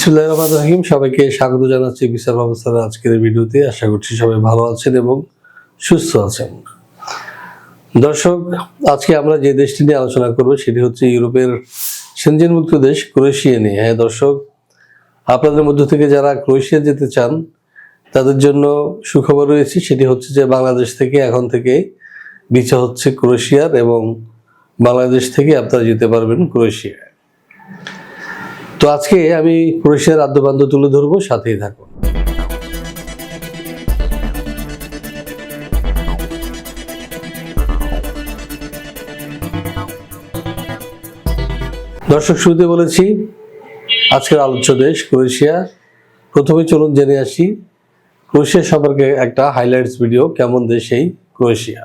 বিসমুল্লাহ সবাইকে স্বাগত জানাচ্ছি বিচার ব্যবস্থার আজকের ভিডিওতে। আশা করছি সবাই ভালো আছেন এবং সুস্থ আছেন। দর্শক, আজকে আমরা যে দেশটি নিয়ে আলোচনা করব সেটি হচ্ছে ইউরোপের সেনজেন মুক্ত দেশ ক্রোয়েশিয়া নিয়ে। হ্যাঁ দর্শক, আপনাদের মধ্য থেকে যারা ক্রোয়েশিয়া যেতে চান, তাদের জন্য সুখবর রয়েছে, সেটি হচ্ছে যে বাংলাদেশ থেকে এখন থেকে ভিসা হচ্ছে ক্রোয়েশিয়ার এবং বাংলাদেশ থেকে আপনারা যেতে পারবেন ক্রোয়েশিয়ায়। তো আজকে আমি ক্রোয়েশিয়ার আদ্যবান্ধ তুলে ধরবো, সাথেই থাকুন। দর্শক, শুরুতে বলেছি, আজকের আলোচ্য দেশ ক্রোয়েশিয়া। প্রথমে চলুন জেনে আসি, ক্রোয়েশিয়া সম্পর্কে একটা হাইলাইটস ভিডিও কেমন দেশ এই ক্রোয়েশিয়া?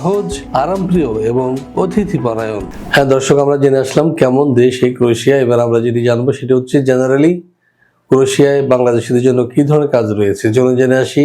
সহজ, আরামপ্রিয় এবং অতিথি পরায়ণ হ্যাঁ দর্শক, আমরা জেনে আসলাম কেমন দেশ এই ক্রোয়েশিয়া। এবার আমরা যেটি জানব সেটা হচ্ছে জেনারেলি ক্রোয়েশিয়ায় বাংলাদেশিদের জন্য কি ধরনের কাজ রয়েছে? চলুন জেনে আসি।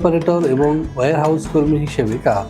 অপারেটর এবং ওয়ার হাউস কর্মী হিসেবে কাজ।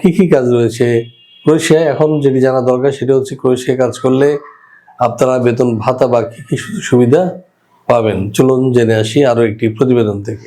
কি কি কাজ রয়েছে? ক্রোয়েশিয়ায় এখন যেটি জানা দরকার সেটা হচ্ছে ক্রোয়েশিয়া কাজ করলে আপনারা বেতন ভাতা বা কি কি সুবিধা পাবেন? চলুন জেনে আসি আরও একটি প্রতিবেদন থেকে।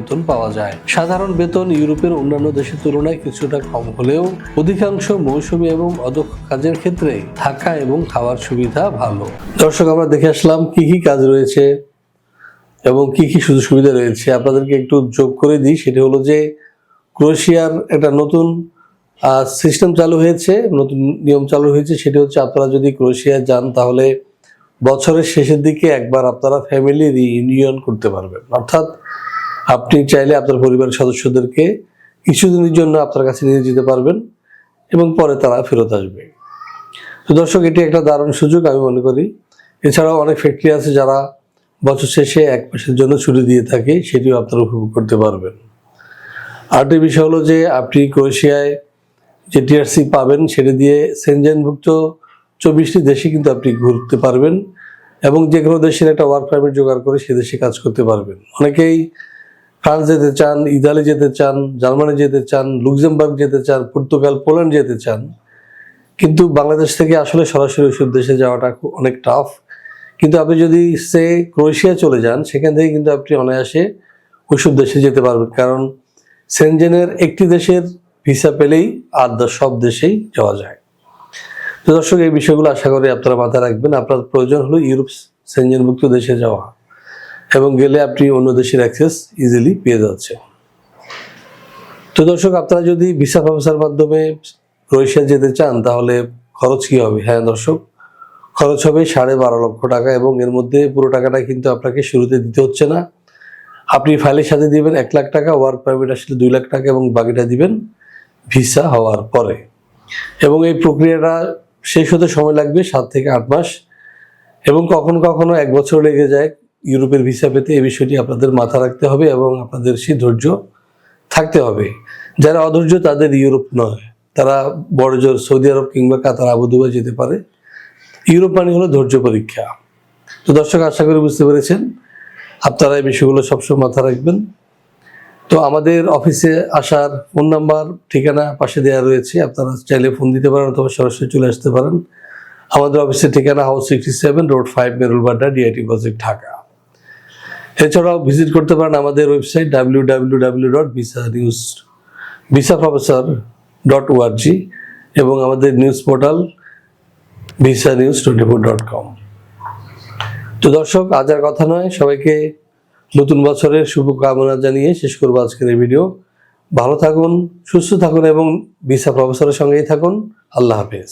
পাওয়া যায়। সাধারণ বেতন ইউরোপের অন্যান্য দেশের তুলনায় কিছুটা কম হলেও অধিকাংশ মৌসুমী এবং অদক্ষ কাজের ক্ষেত্রে থাকা এবং খাওয়ার সুবিধা ভালো। দর্শক, আমরা দেখে আসলাম কি কি কাজ রয়েছে এবং কি কি সুযোগ সুবিধা রয়েছে। আপনাদেরকে একটু যোগ করে দিই। সেটি হলো যে, ক্রোয়েশিয়ার একটা নতুন সিস্টেম চালু হয়েছে, নতুন নিয়ম চালু হয়েছে। সেটি হচ্ছে, আপনারা যদি ক্রোয়েশিয়ায় যান, তাহলে বছরের শেষের দিকে একবার আপনারা ফ্যামিলি রিইউনিয়ন করতে পারবেন। অর্থাৎ আপনি চাইলে আপনার পরিবারের সদস্যদেরকে কিছুদিনের জন্য আপনার কাছে নিয়ে যেতে পারবেন এবং পরে তারা ফেরত আসবে। তো দর্শক, এটি একটা দারুণ সুযোগ আমি মনে করি। এছাড়াও অনেক ফ্যাক্টরি আছে যারা বছর শেষে এক মাসের জন্য ছুটি দিয়ে থাকে, সেটিও আপনারা উপভোগ করতে পারবেন। আরেকটি বিষয় হলো যে, আপনি ক্রোয়েশিয়ায় যে টিআরসি পাবেন, সেটা দিয়ে সেনজেনভুক্ত চব্বিশটি দেশে কিন্তু আপনি ঘুরতে পারবেন এবং যে কোনো দেশের একটা ওয়ার্ক পারমিট জোগাড় করে সে দেশে কাজ করতে পারবেন। অনেকেই ফ্রান্স যেতে চান, ইতালি যেতে চান, জার্মানি যেতে চান, লুক্সেমবার্গ যেতে চান, পর্তুগাল, পোল্যান্ড যেতে চান। কিন্তু বাংলাদেশ থেকে আসলে সরাসরি ওষুধ দেশে যাওয়াটা অনেক টাফ কিন্তু আপনি যদি সে ক্রোয়েশিয়া চলে যান, সেখান থেকে কিন্তু আপনি অনায়াসে ওষুধ দেশে যেতে পারবেন। কারণ সেনজেনের একটি দেশের ভিসা পেলেই আর সব দেশেই যাওয়া যায়। তো দর্শক, এই বিষয়গুলো আশা করি আপনারা মাথায় রাখবেন। আপনার প্রয়োজন হলো ইউরোপ সেনজেনভুক্ত দেশে যাওয়া। এবং গেলে আপনি অন্য দেশের অ্যাক্সেস ইজিলি পেয়ে যাচ্ছেন। তো দর্শক, আপনারা যদি ভিসা প্রফেসর মাধ্যমে ক্রোয়েশিয়া যেতে চান, তাহলে খরচ কি হবে? হ্যাঁ দর্শক, খরচ হবে সাড়ে বারো লক্ষ টাকা এবং এর মধ্যে পুরো টাকাটা কিন্তু আপনাকে শুরুতে দিতে হচ্ছে না। আপনি ফাইলের সাথে দিবেন এক লাখ টাকা ওয়ার্ক পারমিট আসলে দুই লাখ টাকা এবং বাকিটা দিবেন ভিসা হওয়ার পরে। এবং এই প্রক্রিয়াটা শেষ হতে সময় লাগবে সাত থেকে আট মাস এবং কখনো কখনো এক বছর লেগে যায়। ইউরোপের ভিসা পেতে এই বিষয়টি আপনাদের মাথা রাখতে হবে এবং আপনাদের সেই ধৈর্য থাকতে হবে। যারা অধৈর্য তাদের ইউরোপ নয়। তারা বড় জোর সৌদি আরব কিংবা কাতার আবুদুবাই যেতে পারে। ইউরোপ মানে হলো ধৈর্য পরীক্ষা। তো দর্শক, আশা করি বুঝতে পেরেছেন। আপনারা এই বিষয়গুলো সবসময় মাথা রাখবেন। তো আমাদের অফিসে আসার ফোন নাম্বার ঠিকানা পাশে দেওয়া রয়েছে। আপনারা চাইলে ফোন দিতে পারেন অথবা সরাসরি চলে আসতে পারেন। আমাদের অফিসের ঠিকানা house sixty seven road five Merul Badda DIT project Dhaka. এছাড়াও ভিজিট করতে পারেন আমাদের website W W W dot visa news visa professor dot ORG এবং আমাদের news portal visa news twenty four dot com তো দর্শক, আজ আর কথা নয়। সবাইকে নতুন বছরের শুভকামনা জানিয়ে শেষ করব আজকের এই ভিডিও ভালো থাকুন, সুস্থ থাকুন এবং ভিসা প্রফেসরের সঙ্গেই থাকুন। আল্লাহ হাফেজ।